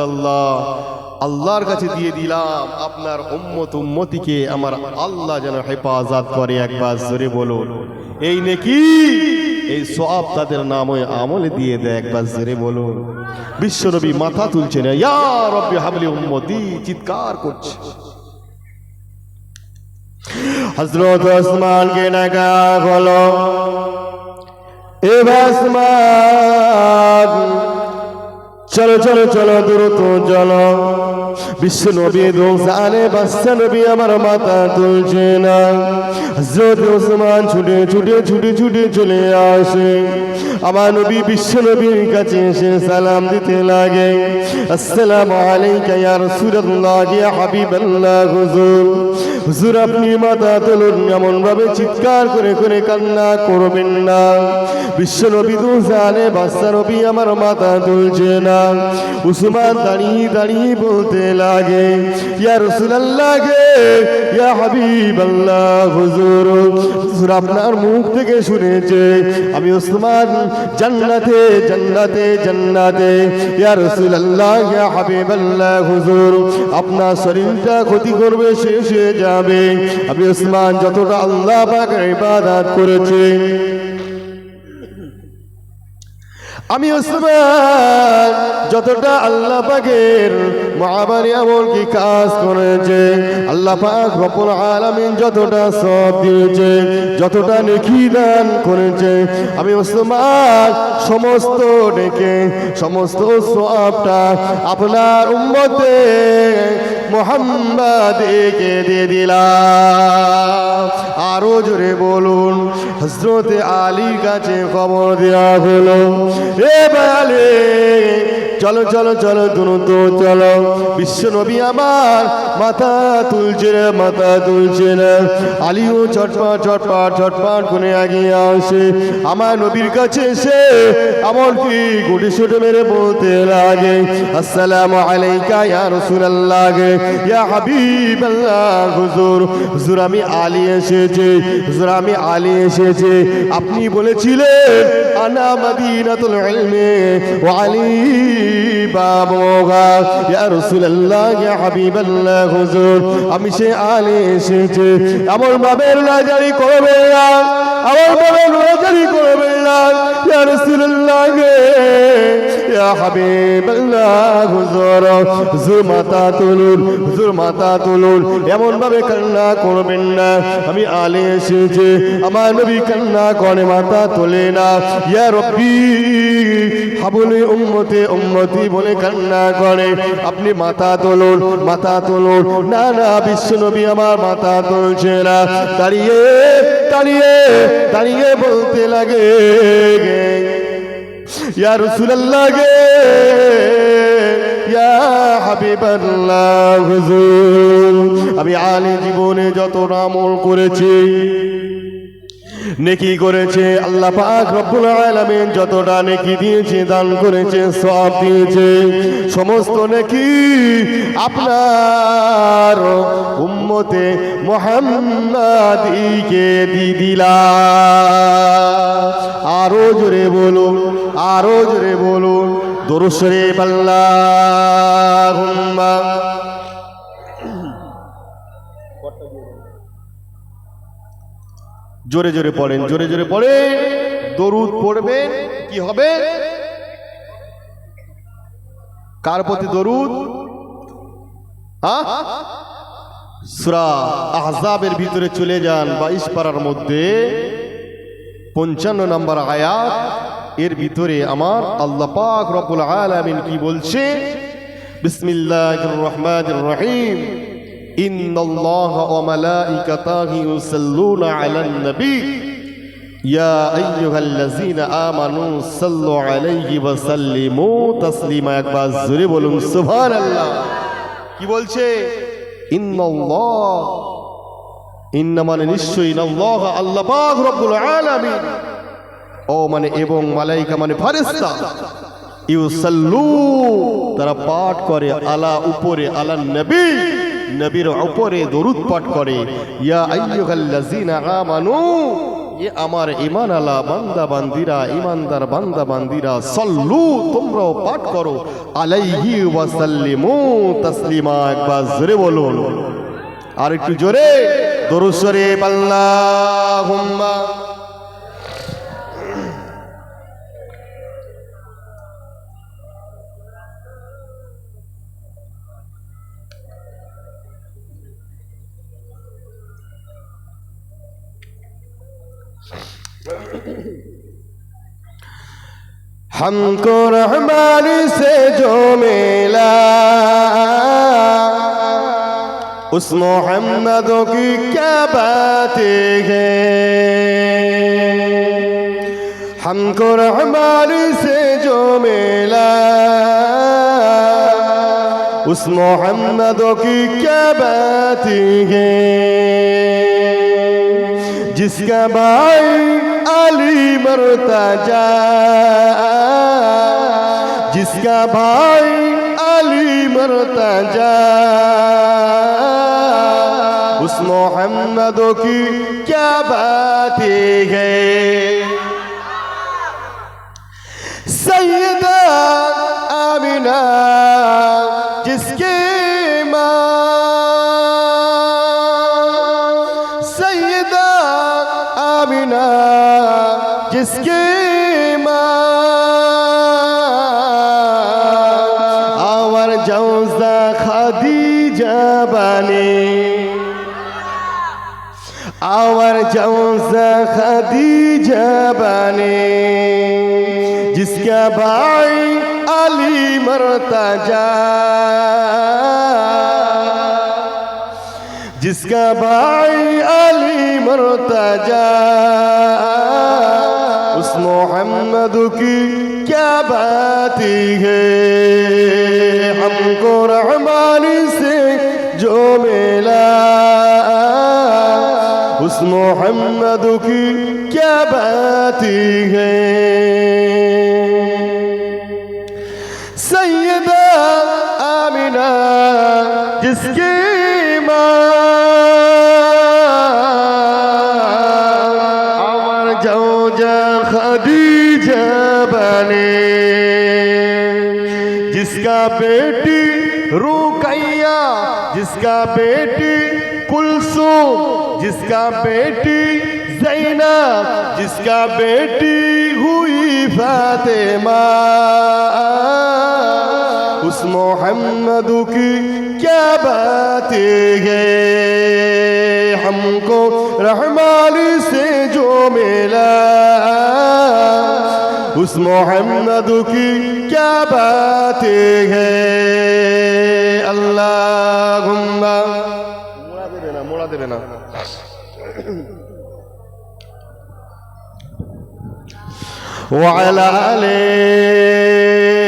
আল্লাহ আল্লাহর কাছে দিয়ে দিলাম, আপনার উম্মত উম্মতিকে আমার আল্লাহ যেন হেফাজত করে একবার জোরে বলুন। এই নেকি? এই সব তাদের নামে আমলে দিয়ে দেয়, একবার জোরে বলুন। বিশ্বনবী মাথা তুলছে না ইয়া রব্বি হাবলি উম্মতি, চিৎকার করছে। হজরত ওসমানকে ডাকা হলো। এ ওসমান চলো চলো চলো, দ্রুত চলো। বিশ্ব নবী দোসানে বাচ্চা নবী আমার মাথা তুলছে না। হজরত ওসমান ছুটে ছুটে ছুটে ছুটে চলে আসে। আমার নবী বিশ্ব নবীর কাছে এসে সালাম দিতে লাগে। আসসালামু আলাইকা ইয়া রাসূলুল্লাহ ইয়া হাবিবাল্লাহ, হুজুর। হুজুর, আপনি মাথা তুলুন এমন ভাবে চিৎকার করে করে কান্না করবেন না। বিশ্ব নবী দুসানে বাচ্চা নবী আমার মাথা তুলছে না। উসমান দাঁড়িয়ে দাঁড়িয়ে বলতে লাগে, ইয়া রাসূলুল্লাহ গে ইয়া হাবিবাল্লাহ, হুজুর। হুজুর আপনার মুখ থেকে শুনেছে, আমি উসমান জান্নাতে জান্নাতে জান্নাতে। ইয়া রাসূলুল্লাহ, ইয়া হাবিবাল্লাহ, হুজুর, আপনার শরীরটা ক্ষতি করবে, শেষ হয়ে যাবে। আমি উসমান যতটা আল্লাহ পাকের ইবাদত করেছি আমি ওসমান যতটা আল্লাহ পাকের মহাবারি এমন কি কাজ করেছে, আল্লাহ পাক রব্বুল আলামিন যতটা সব দিয়েছে, যতটা নেকি দান করেছে, আমি ওসমান সমস্ত ডেকে সমস্ত সবটা আপনার উম্মতে মোহাম্মদ একে দিয়ে দিলাম। আরও জোরে বলুন হজরতে আলীর কাছে খবর দেওয়া হলো। এ বালে চলো চলো চলো দ্রুত চলো। বিশ্ব নবী আমার মাথা তুলছে রে, মাথা তুলছে না আলীও চটপট চটপট চটপট করে এগিয়ে আসে। আমার নবীর কাছে এসে এমনকি গুটি ছুটে মেরে বলতে লাগে, আসসালামু আলাইকা ইয়া রাসূলুল্লাহ ইয়া হুজুর। হুজুর, আমি আলী হুজুর, আমি আলী আপনি বলেছিলেন, আনা মদিনাতুল ইলমি ওয়া আলী বাবুগা। ইয়া রাসূলুল্লাহ, ইয়া হুজুর, আমি সে আলী এসেছি। আমার ভাবে লাজারি করবে না। এমন ভাবে লাজারি করবে না। ইয়া রাসূলুল্লাহ আমি আলে এসেছি, আমার নবী কান্না করে, মাথা তোলে না। উম্মতি বলে কান্না করে। আপনি মাথা তুলুন মাথা তুলুন। না না, বিশ্ব নবী আমার মাথা তুলছে না। দাঁড়িয়ে দাঁড়িয়ে দাঁড়িয়ে বলতে লাগে ইয়া রাসূলুল্লাহ গে। ইয়া আমি আলী জীবনে যত আমল করেছি নেকি করেছে, আল্লাহ পাক রব্বুল আলামিন যতটা নেকি দিয়েছে, দান করেছে সব দিয়েছে। সমস্ত নেকি আপনার উম্মতে মোহাম্মদীকে দি দিলা আরও জোরে বলুন, আরও জোরে বলুন দরুশরে আল্লাহুম্মা জোরে জোরে পড়েন জোরে জোরে পড়ে দরুদ পড়বেন, কি হবে? কার প্রতি দরুদ? সুরা আহজাবের ভিতরে চলে যান, বাইশ পাড়ার মধ্যে। পঞ্চান্ন নম্বর আয়াত, এর ভিতরে আমার আল্লাহ পাক রব্বুল আলামিন কি বলছে? বিসমিল্লাহির রহমান রহিম। ইন্নাল্লাহা ওয়া মালাইকাতাহু ইউসাল্লুনা আলান নবী। ইয়া আইয়ুহাল্লাযীনা আমানু সাল্লু আলাইহি ওয়া সাল্লিমু তাসলিমা। একবার জোরে বলুন, সুবহানাল্লাহ। কি বলছে? ইন্নাল্লাহ। ইন্না মানে নিশ্চয়ই আল্লাহ আল্লাহ পাক রব্বুল আলামিন। ও মানে এবং মালাইকা মানে ফারেস্তা ইউসাল্লু, তারা পাঠ করে আলা উপরে আলা নবী। নবীর উপরে দরুদ পাঠ করে। ইয়া আইয়ুহাল্লাযীনা আমানু। এ আমার ইমান আলা বান্দা বান্দিরা ইমানদার বান্দা বান্দিরা সল্লু তোমরাও পাঠ করো। আলাইহি ওয়াসাল্লিমু তাসলিমা একবার জোরে বলুন। আর একটু জোরে দরুসরে আল্লাহুম্মা। ہم کو رحمان سے جو ملا اس محمد کی کیا باتیں ہیں ہم کو رحمان سے جو ملا اس محمد کی کیا باتیں ہیں جس کا بھائی علی مرتا جا جس کا بھائی علی مرتا جا اس محمد کی کیا بات گئے سیدہ آمینہ جس کی ماں۔ آور جوزہ خدیجہ بانی آور جوزہ خدیجہ بانی جس کا بھائی علی مرتجا جس کا بھائی علی مرتجا मोहम्मद की क्या बात है हमको रहमान से जो मिला उस मोहम्मद की क्या बात है सैयदा आमिना जिसकी بیٹی روکیا جس کا بیٹی کلسو جس کا بیٹی زینہ جس کا بیٹی ہوئی فاطمہ۔ اس محمد کی کیا بات ہے ہم کو رحمان سے جو ملا۔ اس محمد کی کیا باتیں ہیں اللہ موڑا دے دینا موڑا دے دینا وعلى عليه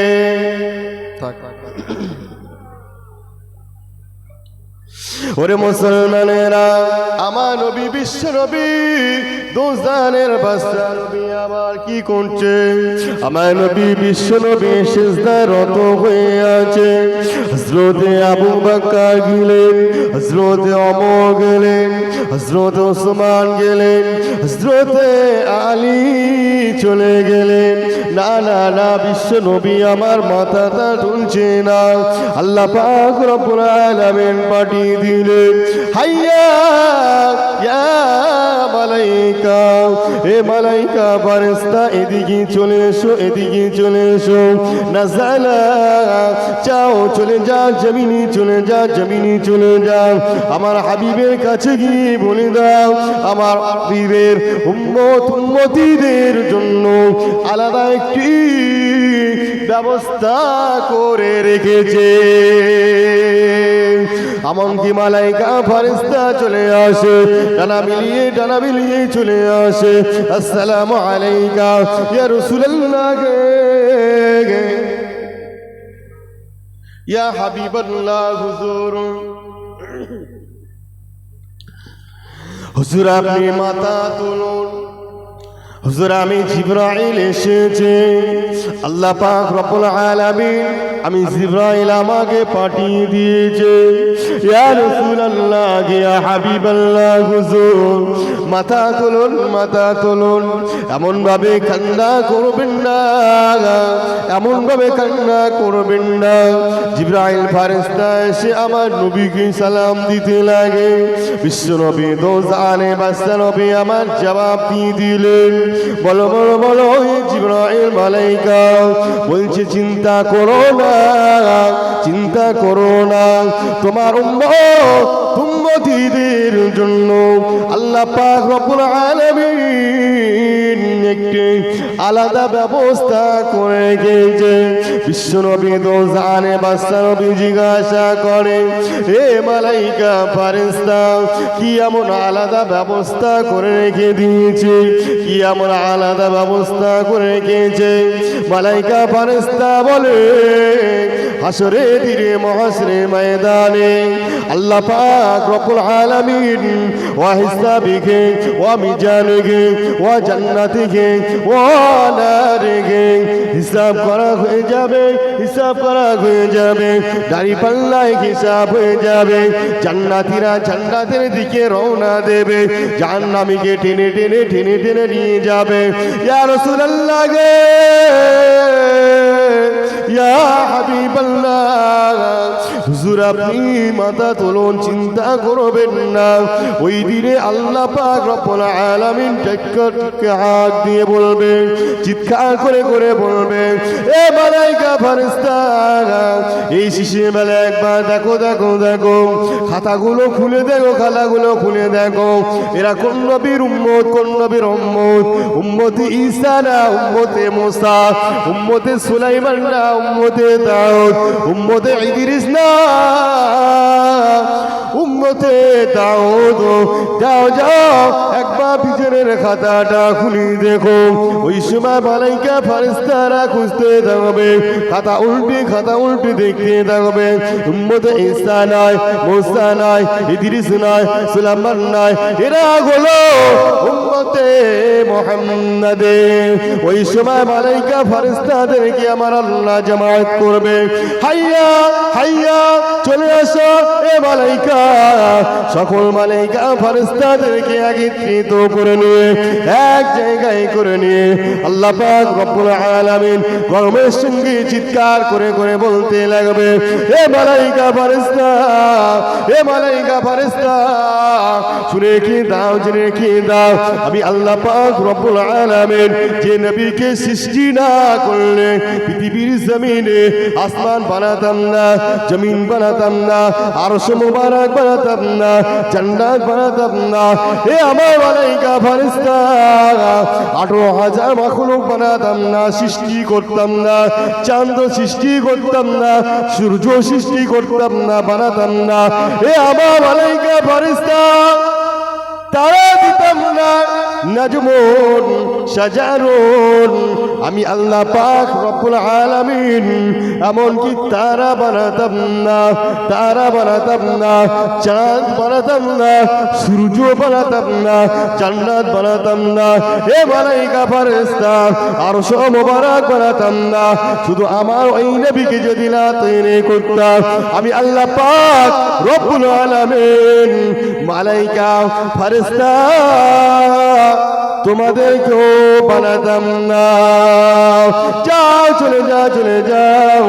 ওরে মুসলমানেরা। আমার নবী বিশ্ব নবী দোজানের বাসা নবী আমার কি করছে? আমার নবী বিশ্ব নবী রত হয়ে আছে। হজরতে আবু বাক্কা গেলেন হজরতে অমর গেলেন হজরত ওসমান গেলেন হজরতে আলী চলে গেলেন। না না না বিশ্ব নবী আমার মাথাটা তুলছে না। আল্লাহ পাক রব্বুল আলামিন পাঠিয়ে দিলেন হাইয়া, ইয়া মালাইকা, এ মালাইকা ফারেস্তা এদিকে চলে এসো, এদিকে চলে এসো। নাজালা চাও, চলে যা, জমিনি চলে যা, জমিনি চলে যাও আমার হাবিবের কাছে গিয়ে বলে দাও, আমার হাবিবের উম্মত উম্মতিদের জন্য আলাদা একটি ব্যবস্থা করে রেখেছে। এমনকি মালাইকা ফারিস্তা চলে আসে, ডানা মিলিয়ে ডানা মিলিয়ে চলে আসে। আসসালামু আলাইকা ইয়া রাসূলুল্লাহ। গে ইয়া হাবিবাল্লাহ হুজুর। হুজুর, আপনি মাথা তুলুন। হুজুর আমি জিব্রাইল এসেছে। আল্লাহ পাক রব্বুল আলামিন আমি জিব্রাইল আমাকে পাঠিয়ে দিয়েছে। ইয়া রাসূলুল্লাহ ইয়া হাবিবাল্লাহ হুজুর। মাথা তুলুন মাথা তুলুন। এমন ভাবে কান্না করবেন না। এমন ভাবে কান্না করবেন না। জিব্রাইল ফারেস্তা এসে আমার নবীকে সালাম দিতে লাগে। বিশ্ব নবী দোজানে বাস্তা নবী আমার জবাব দিয়ে দিলেন। বলো বলো বলো জিব্রাইল মালাইকা বলছে চিন্তা করো না। চিন্তা করো না। তোমার উম্মতিদের জন্য আল্লাহ পাক রব্বুল আলামিন একটি আলাদা ব্যবস্থা করে গেছে। বিশ্বনবী দোজানে বাস্তা নবী জিজ্ঞাসা করে হে মালাইকা ফারেস্তা কি এমন আলাদা ব্যবস্থা করে রেখে দিয়েছে? কি এমন আলাদা ব্যবস্থা করে রেখেছে? মালাইকা ফারেস্তা বলে, হাসরে দিরে মহাসরে ময়দানে আল্লাহ পাক রব্বুল আলামিন ওয়া হিসাবিকে, ওয়া মিজানকে, ওয়া জান্নাতিকে হিসাব করা হয়ে যাবে, হিসাব করা হয়ে যাবে, দাড়ি পাল্লায় হিসাব হয়ে যাবে, জান্নাতীরা জান্নাতের দিকে রওনা দেবে টেনে টেনে টেনে টেনে নিয়ে যাবে। ইয়া রাসূলুল্লাহ গে আপনি মাথা তুলুন, চিন্তা করবেন না। ওই দিনে আল্লাহ পাক আলামিন দিয়ে বলবে, চিৎকার করে করে বলবে, এ মালাইকা ফারিস্তা এই শিশির বেলা একবার দেখো দেখো দেখো, খাতাগুলো খুলে দেখো, খাতাগুলো খুলে দেখো, এরা কোন নবীর উম্মত, কোন নবীর উম্মত, উম্মতি ঈসা না, উম্মতে মুসা, উম্মতে সুলাইমান না, উম্মতে দাউদ, উম্মতে ইদ্রিস না উম্মতে দাউদ যাও যাও। একবার পিছনের খাতাটা খুলি দেখো। ওই সময় মালাইকা ফারিস্তারা খুঁজতে থাকবে। খাতা উল্টে খাতা উল্টে দেখতে থাকবে। উম্মতে ঈসা নয় মুসা নয় ইদ্রিস নয় সুলাইমান নয় এরা হলো উম্মতে মুহাম্মাদে। ওই সময় মালাইকা ফারিস্তাদেরকে আমার আল্লাহ জামায়াত করবে। হাইয়া হাইয়া, চলে আসো, এ মালাইকা। সকল মালাইকা ফারিস্তাদেরকে একত্রিত করে নিয়ে, এক জায়গায় করে নিয়ে আল্লাহ পাক রব্বুল আলামিন গরমের সঙ্গে চিৎকার করে করে বলতে লাগবে, এ মালাইকা ফারিস্তা এ মালাইকা ফারিস্তা শুনে কি দাও, জেনে কি দাও, আমি আল্লাহ পাক রব্বুল আলামিন যে নবীকে সৃষ্টি না করলে পৃথিবীর জমিনে আসমান বানাতাম না, জমিন বানাতাম না, আরশ মুবারক বানাতাম না জান্নাত বানাতাম না এ আমার মালাইকা ফারিস্তা আঠারো হাজার মাখলুক বানাতাম না সৃষ্টি করতাম না। চাঁদ সৃষ্টি করতাম না, সূর্য সৃষ্টি করতাম না বানাতাম না এ আমার মালাইকা ফারিস্তা তারা দিতাম না। নাজমুন, সাজারুন। আমি আল্লাহ পাক রব্বুল আলামিন এমন কি তারা বানাতাম না, তারা বানাতাম না, চাঁদ বানাতাম না, সূর্য বানাতাম না, জান্নাত বানাতাম না এ মালাইকা ফারেস্তা আর মোবারক বানাতাম না, শুধু আমার ওই নবীকে যদি না তৈরি করতাম। আমি আল্লাহ পাক রব্বুল আলামিন, মালাইকা ফারেস্তা তোমাদেরকেও বানাতাম না। যাও, চলে যাও চলে যাও।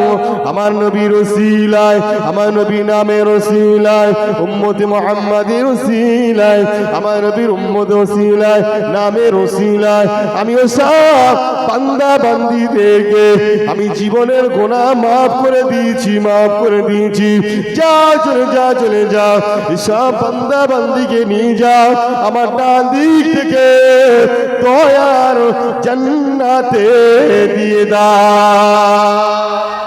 আমার নবী রসিলায় আমার নবী নামে রসিলায় উম্মতি মোহাম্মদের রসিলায় আমার নবীর উম্মত রসিলায় নামে রসিলায় আমিও সব বান্দা বান্দি দেখে আমি জীবনের গোনা মাফ করে দিয়েছি, মাফ করে দিয়েছি। যাও, চলে যাও চলে যাও। সব বান্দা বান্দিকে নিয়ে যাও, আমার ডান দিক থেকে। দয়ার জন্নাতে দিয়ে দাও।